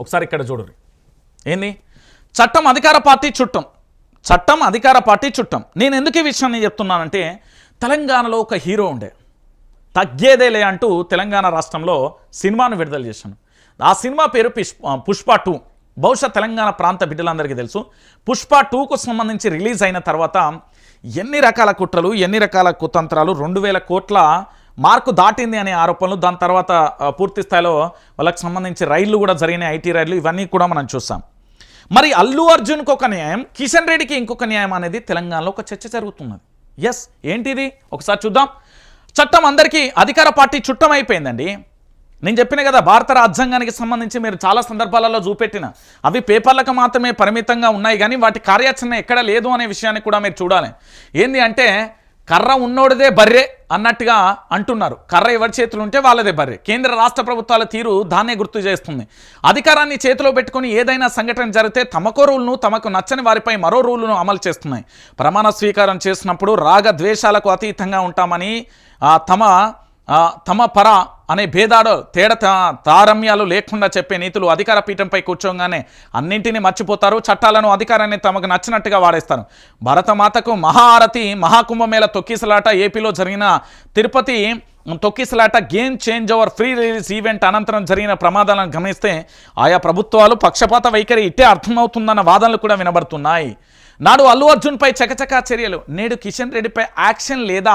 ఒకసారి ఇక్కడ చూడండి. ఏంది? చట్టం అధికార పార్టీ చుట్టం. చట్టం అధికార పార్టీ చుట్టం. నేను ఎందుకు ఈ విషయాన్ని చెప్తున్నానంటే తెలంగాణలో ఒక హీరో ఉండే. తగ్గేదేలే అంటూ తెలంగాణ రాష్ట్రంలో సినిమాను విడుదల చేశాను ఆ సినిమా పేరు పుష్ప పుష్ప టూ. బహుశా తెలంగాణ ప్రాంత బిడ్డలందరికీ తెలుసు. పుష్ప టూకు సంబంధించి రిలీజ్ అయిన తర్వాత ఎన్ని రకాల కుట్రలు ఎన్ని రకాల కుతంత్రాలు రెండు వేల కోట్ల మార్కు దాటింది అనే ఆరోపణలు దాని తర్వాత పూర్తి స్థాయిలో వాళ్ళకి సంబంధించి రైళ్ళు కూడా జరిగినాయి ఐటీ రైళ్ళు ఇవన్నీ కూడా మనం చూసాం. మరి అల్లు అర్జున్కి ఒక న్యాయం కిషన్ రెడ్డికి ఇంకొక న్యాయం అనేది తెలంగాణలో ఒక చర్చ జరుగుతున్నది. ఎస్ ఏంటిది? ఒకసారి చూద్దాం. చట్టం అందరికీ అధికార పార్టీ చుట్టం అయిపోయిందండి. నేను చెప్పిన కదా భారత రాజ్యాంగానికి సంబంధించి మీరు చాలా సందర్భాలలో చూపెట్టిన. అవి పేపర్లకు మాత్రమే పరిమితంగా ఉన్నాయి కానీ వాటి కార్యాచరణ ఎక్కడ లేదు అనే విషయాన్ని కూడా మీరు చూడాలి. ఏంది అంటే కర్ర ఉన్నోడిదే బర్రె అన్నట్టుగా అంటున్నారు. కర్ర ఎవరి చేతులు ఉంటే వాళ్ళదే బర్రె. కేంద్ర రాష్ట్ర ప్రభుత్వాల తీరు దాన్నే గుర్తు చేస్తుంది. అధికారాన్ని చేతిలో పెట్టుకుని ఏదైనా సంఘటన జరిగితే తమకో రూల్ను తమకు నచ్చని వారిపై మరో రూల్ను అమలు చేస్తున్నాయి. ప్రమాణ స్వీకారం చేసినప్పుడు రాగ ద్వేషాలకు అతీతంగా ఉంటామని తమ తమ పర అనే భేదాడు తేడ తా- తారమ్యాలు లేకుండా చెప్పే నీతులు అధికార పీఠంపై కూర్చోగానే అన్నింటినీ మర్చిపోతారు. చట్టాలను అధికారాన్ని తమకు నచ్చినట్టుగా వాడేస్తారు. భరతమాతకు మహారతి మహాకుంభమేళ తొక్కిసలాట ఏపీలో జరిగిన తిరుపతి తొక్కిసలాట game changer pre release event అనంతరం జరిగిన ప్రమాదాలను గమనిస్తే ఆయా ప్రభుత్వాలు పక్షపాత వైఖరి ఇట్టే అర్థమవుతుందన్న వాదనలు కూడా వినబడుతున్నాయి. నాడు అల్లు అర్జున్పై చకచకా చర్యలు. నేడు కిషన్ రెడ్డిపై యాక్షన్ లేదా?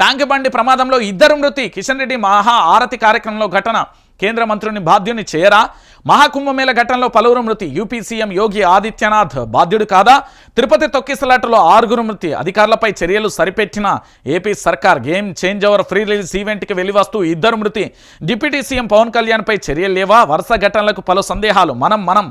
ట్యాంక్ బండి ప్రమాదంలో ఇద్దరు మృతి. కిషన్ రెడ్డి మహా ఆరతి కార్యక్రమంలో ఘటన. కేంద్ర మంత్రుని బాధ్యుని చేయరా మహాకుంభమేళ ఘటనలో పలువురు మృతి. యూపీ సీఎం యోగి ఆదిత్యనాథ్ బాధ్యుడు కాదా? తిరుపతి తొక్కిసలాటలో ఆరుగురు మృతి. అధికారులపై చర్యలు సరిపెట్టిన ఏపీ సర్కార్ game change over free release ఈవెంట్కి వెళ్ళి వస్తూ ఇద్దరు మృతి. డిప్యూటీ సీఎం పవన్ కళ్యాణ్పై చర్యలు లేవా? వరుస ఘటనలకు పలు సందేహాలు. మనం మనం.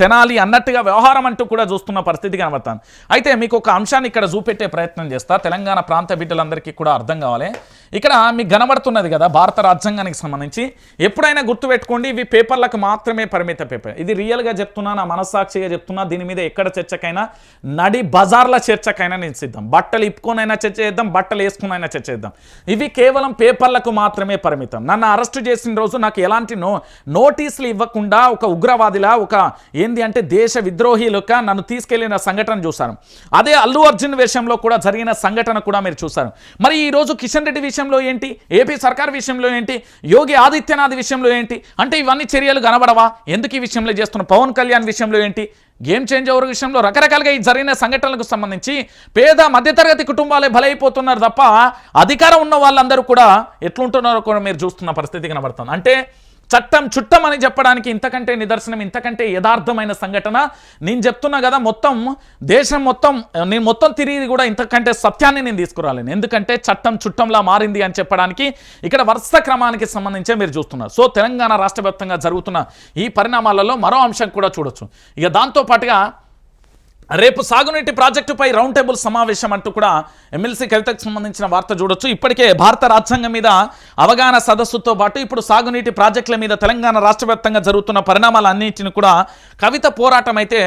తెనాలి అన్నట్టుగా వ్యవహారం అంటూ కూడా చూస్తున్న పరిస్థితి కనబడతాను అయితే మీకు ఒక అంశాన్ని ఇక్కడ చూపెట్టే ప్రయత్నం చేస్తా. తెలంగాణ ప్రాంత బిడ్డలందరికీ కూడా అర్థం కావాలి. ఇక్కడ మీకు కనబడుతున్నది కదా భారత రాజ్యాంగానికి సంబంధించి. ఎప్పుడైనా గుర్తుపెట్టుకోండి ఇవి పేపర్లకు మాత్రమే పరిమిత పేపర్. ఇది రియల్గా చెప్తున్నా నా మనస్సాక్షిగా చెప్తున్నా దీని మీద ఎక్కడ చర్చకైనా నడి బజార్ల చర్చకైనా నేను సిద్ధం బట్టలు ఇప్పుకొనైనా చర్చ చేద్దాం బట్టలు వేసుకునైనా చర్చ చేద్దాం. ఇవి కేవలం పేపర్లకు మాత్రమే పరిమితం. నన్ను అరెస్ట్ చేసిన రోజు నాకు ఎలాంటి నో నోటీసులు ఇవ్వకుండా ఒక ఉగ్రవాదిలా ఒక ఏంది అంటే దేశ విద్రోహిలుగా నన్ను తీసుకెళ్ళిన సంఘటన చూశాను. అదే అల్లు అర్జున్ విషయంలో కూడా జరిగిన సంఘటన కూడా మీరు చూశారు. మరి ఈ రోజు కిషన్ రెడ్డి విషయంలో ఏంటి? ఏపీ సర్కార్ విషయంలో ఏంటి? యోగి ఆదిత్యనాథ్ విషయంలో ఏంటి? అంటే ఇవన్నీ చర్యలు కనబడవా? ఎందుకు ఈ విషయంలో చేస్తున్న పవన్ కళ్యాణ్ విషయంలో ఏంటి? గేమ్ చేంజ్ ఓవర్ విషయంలో? రకరకాలుగా ఈ జరిగిన సంఘటనలకు సంబంధించి పేద మధ్యతరగతి కుటుంబాలే బలైపోతున్నారు తప్ప అధికారం ఉన్న వాళ్ళందరూ కూడా ఎట్లుంటున్నారో కూడా మీరు చూస్తున్న పరిస్థితి కనబడుతుంది. అంటే చట్టం చుట్టం అని చెప్పడానికి ఇంతకంటే నిదర్శనం ఇంతకంటే యథార్థమైన సంఘటన. నేను చెప్తున్నా కదా మొత్తం దేశం మొత్తం నేను మొత్తం తిరిగి కూడా ఇంతకంటే సత్యాన్ని నేను తీసుకురాలేను. ఎందుకంటే చట్టం చుట్టంలా మారింది అని చెప్పడానికి ఇక్కడ వరుస క్రమానికి సంబంధించే మీరు చూస్తున్నారు సో తెలంగాణ రాష్ట్ర జరుగుతున్న ఈ పరిణామాలలో మరో అంశం కూడా చూడొచ్చు. ఇక దాంతో పాటుగా రేపు సాగునీటి ప్రాజెక్టుపై రౌండ్ టేబుల్ సమావేశం అంటూ కూడా ఎమ్మెల్సీ కవితకు సంబంధించిన వార్త చూడొచ్చు. ఇప్పటికే భారత రాజ్యాంగం మీద అవగాహన సదస్సుతో పాటు ఇప్పుడు సాగునీటి ప్రాజెక్టుల మీద తెలంగాణ రాష్ట్ర వ్యాప్తంగా జరుగుతున్న పరిణామాలన్నింటిని కూడా కవిత పోరాటం అయితే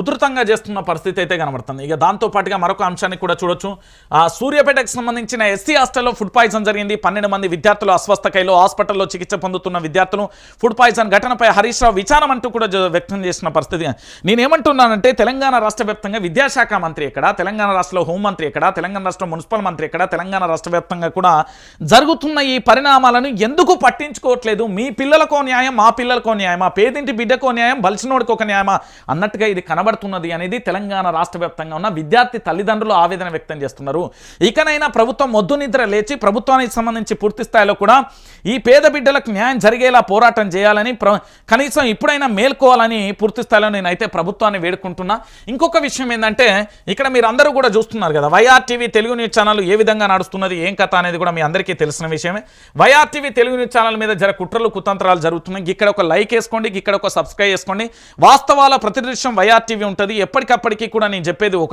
ఉధృతంగా చేస్తున్న పరిస్థితి అయితే కనబడుతుంది. ఇక దాంతో పాటుగా మరొక అంశాన్ని కూడా చూడొచ్చు. ఆ సూర్యాపేటకు సంబంధించిన ఎస్సీ హాస్టల్లో ఫుడ్ పాయిజన్ జరిగింది. పన్నెండు మంది విద్యార్థులు అస్వస్థకైలో హాస్పిటల్లో చికిత్స పొందుతున్న విద్యార్థులు ఫుడ్ పాయిజన్ ఘటనపై హరీష్ రావు విచారం అంటూ కూడా వ్యక్తం చేసిన పరిస్థితి. నేనేమంటున్నానంటే తెలంగాణ రాష్ట్ర వ్యాప్తంగా విద్యాశాఖ మంత్రి ఎక్కడ తెలంగాణ రాష్ట్రంలో హోంమంత్రి ఎక్కడ తెలంగాణ రాష్ట్రం మున్సిపల్ మంత్రి ఎక్కడ తెలంగాణ రాష్ట్ర వ్యాప్తంగా కూడా జరుగుతున్న ఈ పరిణామాలను ఎందుకు పట్టించుకోవట్లేదు? మీ పిల్లలకో న్యాయం మా పిల్లలకో న్యాయమా? పేదింటి బిడ్డకో న్యాయం బలిసినోడికి ఒక న్యాయమా? అన్నట్టుగా ఇది కనబడుతున్నది అనేది తెలంగాణ రాష్ట్ర వ్యాప్తంగా ఉన్న విద్యార్థి తల్లిదండ్రులు ఆవేదన వ్యక్తం చేస్తున్నారు. ఇకనైనా ప్రభుత్వం మొద్దు నిద్ర లేచి ప్రభుత్వానికి సంబంధించి పూర్తి స్థాయిలో కూడా ఈ పేద బిడ్డలకు న్యాయం జరిగేలా పోరాటం చేయాలని ప్ర కనీసం ఇప్పుడైనా మేల్కోవాలని పూర్తి స్థాయిలో నేనైతే ప్రభుత్వాన్ని వేడుకుంటున్నా. ఇంకొక విషయం ఏంటంటే ఇక్కడ మీరు అందరూ కూడా చూస్తున్నారు కదా YR TV Telugu news channel ఏ విధంగా నడుస్తున్నది ఏం కథ అనేది కూడా మీ అందరికీ తెలిసిన విషయమే. YR TV Telugu news channel మీద జర కుట్రలు కుతంత్రాలు జరుగుతున్నాయి. ఇక్కడ ఒక లైక్ వేసుకోండి ఇక్కడ ఒక సబ్స్క్రైబ్ చేసుకోండి వాస్తవాల ప్రతిదృశ్యం వైఆర్ టీవీ ఉంటుంది. ఎప్పటికప్పటికీ కూడా నేను చెప్పేది ఒక